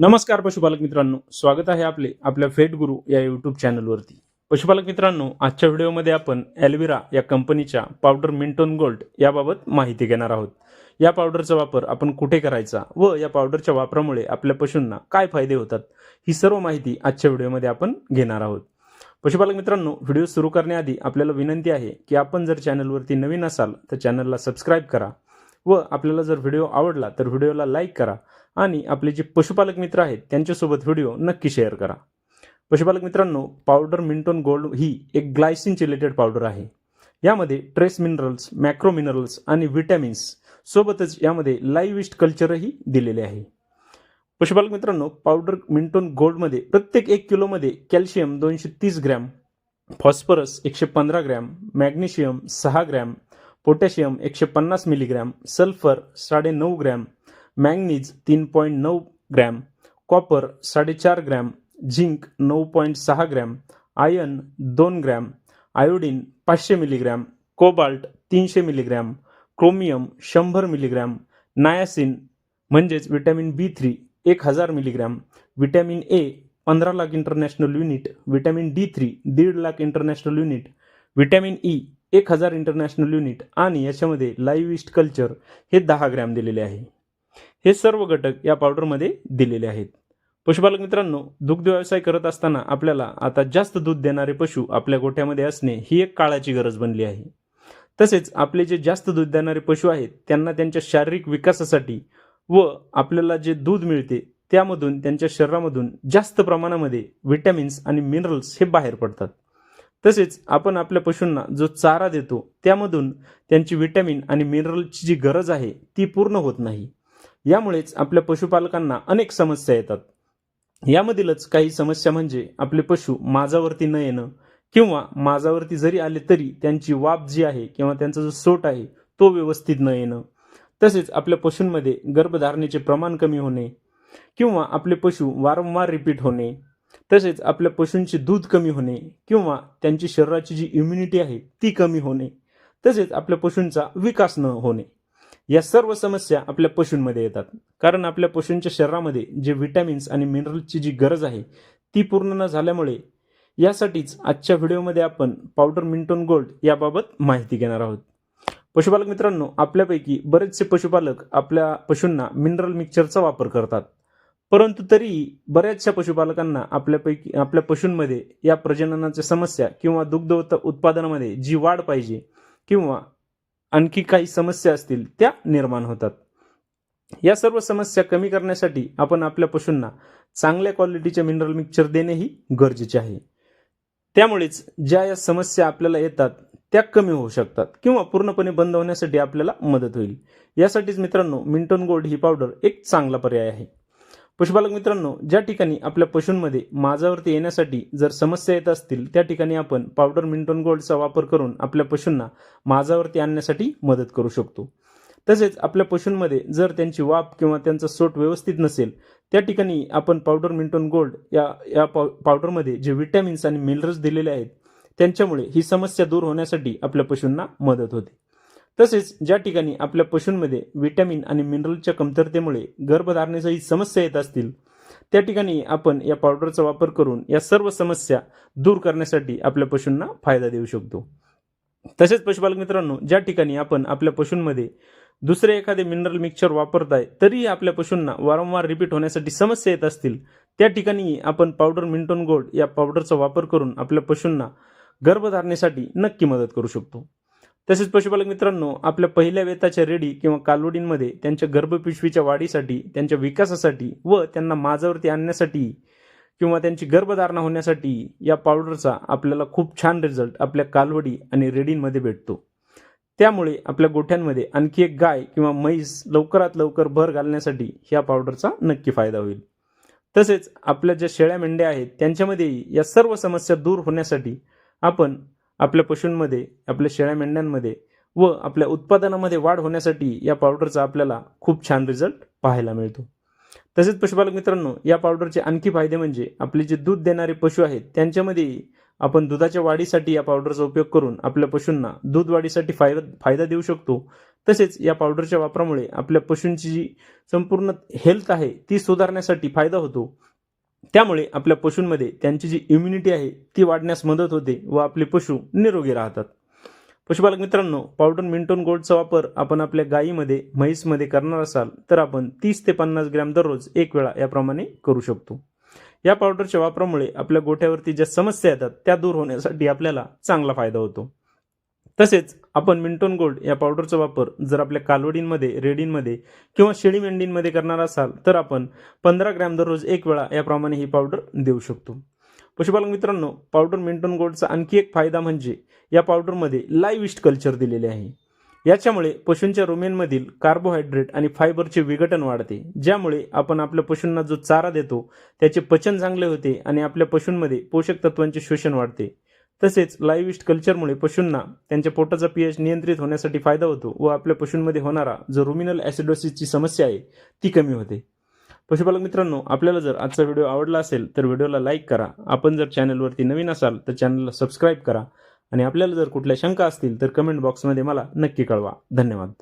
नमस्कार पशुपालक मित्रांनो स्वागत आहे आपले आपल्या फेट गुरु या यूट्यूब चॅनलवरती पशुपालक मित्रांनो आजच्या व्हिडिओमध्ये आपण ॲल्विरा या कंपनीच्या पावडर मिंटोन गोल्ड याबाबत माहिती घेणार आहोत. या पावडरचा वापर आपण कुठे करायचा व या पावडरच्या वापरामुळे आपल्या पशूंना काय फायदे होतात ही सर्व माहिती आजच्या व्हिडिओमध्ये आपण घेणार आहोत. पशुपालक मित्रांनो व्हिडिओ सुरू करण्याआधी आपल्याला विनंती आहे की आपण जर चॅनलवरती नवीन असाल तर चॅनलला सबस्क्राईब करा. व आपल्याला जर व्हिडिओ आवडला तर व्हिडिओला लाईक करा आणि आपले जे पशुपालक मित्र आहेत त्यांच्यासोबत व्हिडिओ नक्की शेअर करा. पशुपालक मित्रांनो पावडर मिंटोन गोल्ड ही एक ग्लायसिन रिलेटेड पावडर आहे. यामध्ये ट्रेस मिनरल्स मॅक्रो मिनरल्स आणि व्हिटॅमिन्स सोबतच यामध्ये लाईव्ह इस्ट कल्चरही दिलेले आहे. पशुपालक मित्रांनो पावडर मिंटोन गोल्डमध्ये प्रत्येक एक किलोमध्ये कॅल्शियम दोनशे तीस ग्रॅम फॉस्फरस एकशे पंधरा ग्रॅम मॅग्नेशियम सहा ग्रॅम पोटॅशियम एकशे पन्नास मिलीग्रॅम सल्फर साडे नऊ ग्रॅम मॅंगनीज तीन पॉईंट नऊ ग्रॅम कॉपर साडेचार ग्रॅम झिंक नऊ पॉईंट सहा ग्रॅम आयन दोन ग्रॅम आयोडीन पाचशे मिलीग्रॅम कोबाल्ट तीनशे मिलीग्रॅम क्रोमियम शंभर मिलीग्रॅम नायासिन म्हणजेच विटॅमिन बी थ्री एक हजार मिलीग्रॅम विटॅमिन ए पंधरा lakh international unit vitamin D three दीड lakh international unit vitamin E एक हजार इंटरनॅशनल युनिट आणि याच्यामध्ये लाईव्ह इस्ट कल्चर हे दहा ग्रॅम दिलेले आहे. हे सर्व घटक या पावडरमध्ये दिलेले आहेत. पशुपालक मित्रांनो दुग्ध व्यवसाय करत असताना आपल्याला आता जास्त दूध देणारे पशु आपल्या गोठ्यामध्ये असणे ही एक काळाची गरज बनली आहे. तसेच आपले जे जास्त दूध देणारे पशु आहेत त्यांना त्यांच्या शारीरिक विकासासाठी व आपल्याला जे दूध मिळते त्यामधून त्यांच्या शरीरामधून जास्त प्रमाणामध्ये व्हिटॅमिन्स आणि मिनरल्स हे बाहेर पडतात. तसेच आपण आपल्या पशूंना जो चारा देतो त्यामधून त्यांची विटॅमिन आणि मिनरलची जी गरज आहे ती पूर्ण होत नाही. यामुळेच आपल्या पशुपालकांना अनेक समस्या येतात. यामधीलच काही समस्या म्हणजे आपले पशु माझावरती न येणं किंवा माझावरती जरी आले तरी त्यांची वाप जी आहे किंवा त्यांचा जो सोट आहे तो व्यवस्थित न येणं. तसेच आपल्या पशूंमध्ये गर्भधारणेचे प्रमाण कमी होणे किंवा आपले पशु वारंवार रिपीट होणे. तसेच आपल्या पशूंचे दूध कमी होणे किंवा त्यांची शरीराची जी इम्युनिटी आहे ती कमी होणे. तसेच आपल्या पशूंचा विकास न होणे. या सर्व समस्या आपल्या पशूंमध्ये येतात. कारण आपल्या पशूंच्या शरीरामध्ये जे विटॅमिन्स आणि मिनरलची जी गरज आहे ती पूर्ण न झाल्यामुळे यासाठीच आजच्या व्हिडिओमध्ये आपण पावडर मिंटोन गोल्ड याबाबत माहिती घेणार आहोत. पशुपालक मित्रांनो आपल्यापैकी बरेचसे पशुपालक आपल्या पशूंना मिनरल मिक्सरचा वापर करतात. परंतु तरी बऱ्याचशा पशुपालकांना आपल्यापैकी आपल्या पशूंमध्ये या प्रजननाच्या समस्या किंवा दुग्ध उत्पादनामध्ये जी वाढ पाहिजे किंवा आणखी काही समस्या असतील त्या निर्माण होतात. या सर्व समस्या कमी करण्यासाठी आपण आपल्या पशूंना चांगल्या क्वालिटीचे मिनरल मिक्सचर देणेही गरजेचे आहे. त्यामुळेच ज्या या समस्या आपल्याला येतात त्या कमी होऊ शकतात किंवा पूर्णपणे बंद होण्यासाठी आपल्याला मदत होईल. यासाठीच मित्रांनो मिंटोन गोल्ड ही पावडर एक चांगला पर्याय आहे. पशुपालक मित्रांनो ज्या ठिकाणी आपल्या पशूंमध्ये माझावरती येण्यासाठी जर समस्या येत असतील त्या ठिकाणी आपण पावडर मिंटोन गोल्डचा वापर करून आपल्या पशूंना माझावरती आणण्यासाठी मदत करू शकतो. तसेच आपल्या पशूंमध्ये जर त्यांची वाप किंवा त्यांचा सोट व्यवस्थित नसेल त्या ठिकाणी आपण पावडर मिंटोन गोल्ड या या पाव पावडरमध्ये जे विटॅमिन्स आणि मिनरल्स दिलेले आहेत त्यांच्यामुळे ही समस्या दूर होण्यासाठी आपल्या पशूंना मदत होते. तसेच ज्या ठिकाणी आपल्या पशूंमध्ये व्हिटॅमिन आणि मिनरलच्या कमतरतेमुळे गर्भधारणेसही समस्या येत असतील त्या ठिकाणी आपण या पावडरचा वापर करून या सर्व समस्या दूर करण्यासाठी आपल्या पशूंना फायदा देऊ शकतो. तसेच पशुपालक मित्रांनो ज्या ठिकाणी आपण आपल्या पशूंमध्ये दुसरे एखादे मिनरल मिक्सचर वापरताय तरीही आपल्या पशूंना वारंवार रिपीट होण्यासाठी समस्या येत असतील त्या ठिकाणी आपण पावडर मिंटोन गोल्ड या पावडरचा वापर करून आपल्या पशूंना गर्भधारणेसाठी नक्की मदत करू शकतो. तसेच पशुपालक मित्रांनो आपल्या पहिल्या वेताच्या रेडी किंवा कालवडींमध्ये त्यांच्या गर्भपिशवीच्या वाढीसाठी त्यांच्या विकासासाठी व त्यांना माझावरती आणण्यासाठी किंवा त्यांची गर्भधारणा होण्यासाठी या पावडरचा आपल्याला खूप छान रिझल्ट आपल्या कालवडी आणि रेडींमध्ये भेटतो. त्यामुळे आपल्या गोठ्यांमध्ये आणखी एक गाय किंवा म्हैस लवकरात लवकर भर घालण्यासाठी ह्या पावडरचा नक्की फायदा होईल. तसेच आपल्या ज्या शेळ्या मेंढ्या आहेत त्यांच्यामध्येही या सर्व समस्या दूर होण्यासाठी आपण आपल्या पशूंमध्ये आपल्या शेळ्या मेंढ्यांमध्ये व आपल्या उत्पादनामध्ये वाढ होण्यासाठी या पावडरचा आपल्याला खूप छान रिझल्ट पाहायला मिळतो. तसेच पशुपालक मित्रांनो या पावडरचे आणखी फायदे म्हणजे आपले जे दूध देणारे पशु आहेत त्यांच्यामध्ये आपण दुधाच्या वाढीसाठी या पावडरचा उपयोग करून आपल्या पशूंना दूध वाढीसाठी फायदा फायदा देऊ शकतो. तसेच या पावडरच्या वापरामुळे आपल्या पशूंची जी संपूर्ण हेल्थ आहे ती सुधारण्यासाठी फायदा होतो. त्यामुळे आपल्या पशूंमध्ये त्यांची जी इम्युनिटी आहे ती वाढण्यास मदत होते व आपले पशु निरोगी राहतात. पशुपालक मित्रांनो पावडर मिंटोन गोल्डचा वापर आपण आपल्या गायीमध्ये म्हैसमध्ये करणार असाल तर आपण तीस ते पन्नास ग्रॅम दररोज एक वेळा याप्रमाणे करू शकतो. या पावडरच्या वापरामुळे आपल्या गोठ्यावरती ज्या समस्या येतात त्या दूर होण्यासाठी आपल्याला चांगला फायदा होतो. तसेच आपण मिंटोन गोल्ड या पावडरचा वापर जर आपल्या कालवडींमध्ये रेडींमध्ये किंवा शेळी मेंढींमध्ये करणार असाल तर आपण पंधरा ग्रॅम दररोज एक वेळा याप्रमाणे ही पावडर देऊ शकतो. पशुपालक मित्रांनो पावडर मिंटोन गोल्डचा आणखी एक फायदा म्हणजे या पावडरमध्ये लाईव्ह इस्ट कल्चर दिलेले आहे. याच्यामुळे पशूंच्या रोमेनमधील कार्बोहायड्रेट आणि फायबरचे विघटन वाढते ज्यामुळे आपण आपल्या पशूंना जो चारा देतो त्याचे पचन चांगले होते आणि आपल्या पशूंमध्ये पोषक तत्वांचे शोषण वाढते. तसेच लाईव्हिस्ट कल्चरमुळे पशूंना त्यांच्या पोटाचा पीएच नियंत्रित होण्यासाठी फायदा होतो व आपल्या पशूंमध्ये होणारा जो रुमिनल ॲसिडोसिसची समस्या आहे ती कमी होते. पशुपालक मित्रांनो आपल्याला जर आजचा व्हिडिओ आवडला असेल तर व्हिडिओला लाईक करा. आपण जर चॅनलवरती नवीन असाल तर चॅनलला सबस्क्राईब करा. आणि आपल्याला जर कुठल्या शंका असतील तर कमेंट बॉक्समध्ये मला नक्की कळवा. धन्यवाद.